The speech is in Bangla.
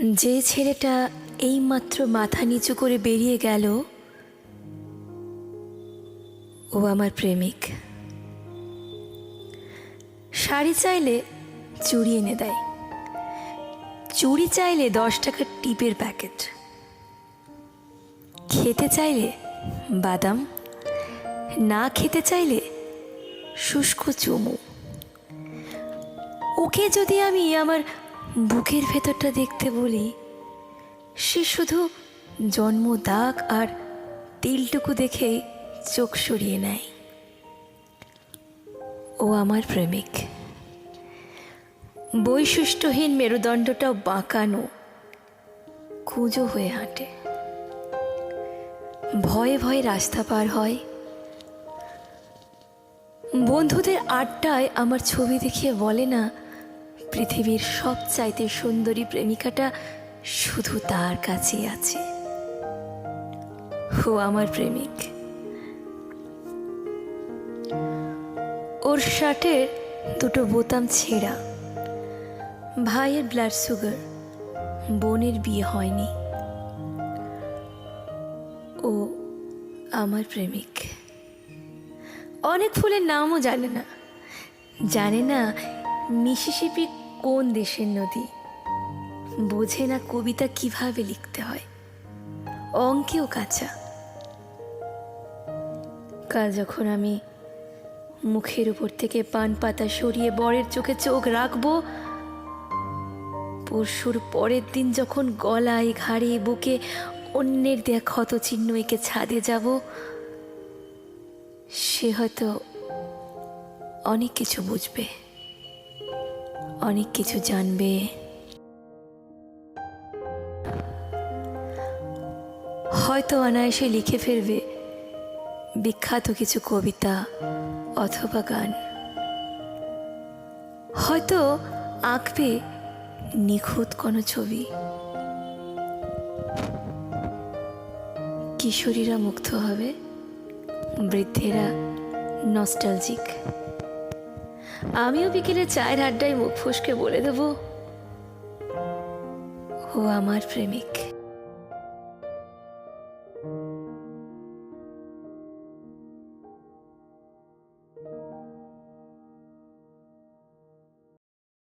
যে ছেলেটা এইমাত্র মাথা নিচু করে বেরিয়ে গেল, ও আমার প্রেমিক। শাড়ি চাইলে চুরি এনে দেয়। চুরি চাইলে দশ টাকার টিপের প্যাকেট। খেতে চাইলে বাদাম। না খেতে চাইলে শুষ্ক চুমু। ওকে যদি আমি আমার বুকের ভেতরটা দেখতে বলি, সে শুধু জন্ম দাগ আর তিলটুকু দেখে চোখ সরিয়ে নেয়। ও আমার প্রেমিক। বৈশিষ্ট্যহীন মেরুদণ্ডটাও বাঁকানো, কুঁজো হয়ে হাঁটে। ভয়ে ভয়ে রাস্তা পার হয়। বন্ধুদের আড্ডায় আমার ছবি দেখিয়ে বলে না পৃথিবীর সবচাইতে সুন্দরী প্রেমিকাটা শুধু তার কাছেই আছে। ও আমার প্রেমিক। ওর শার্টের দুটো বোতাম ছেঁড়া। ভাইয়ের ব্লাড সুগার বোনের বিয়ে হয়নি। ও আমার প্রেমিক। অনেক ফুলের নামও জানে না। জানে না মিসিসিপি কোন দেশের নদী? বোঝে না কবিতা কীভাবে লিখতে হয়। অঙ্কেও কাঁচা। কাল যখন আমি মুখের উপর থেকে পান পাতা সরিয়ে বরের চোখে চোখ রাখব, পরশুর পরের দিন যখন গলায় ঘাড়ে বুকে অন্যের দেয়া ক্ষত চিহ্ন এঁকে ছাদে যাব, সে হয়তো অনেক কিছু বুঝবে। অনেক কিছু জানবে। হয়তো অনায়াসে লিখে ফেলবে বিখ্যাত কিছু কবিতা অথবা গান। হয়তো আঁকবে নিখুঁত কোনো ছবি। কিশোরীরা মুগ্ধ হবে, বৃদ্ধেরা নস্টালজিক আমিও বিকেলে চায়ের আড্ডায় মুখ ফসকে বলে দেব ও আমার প্রেমিক।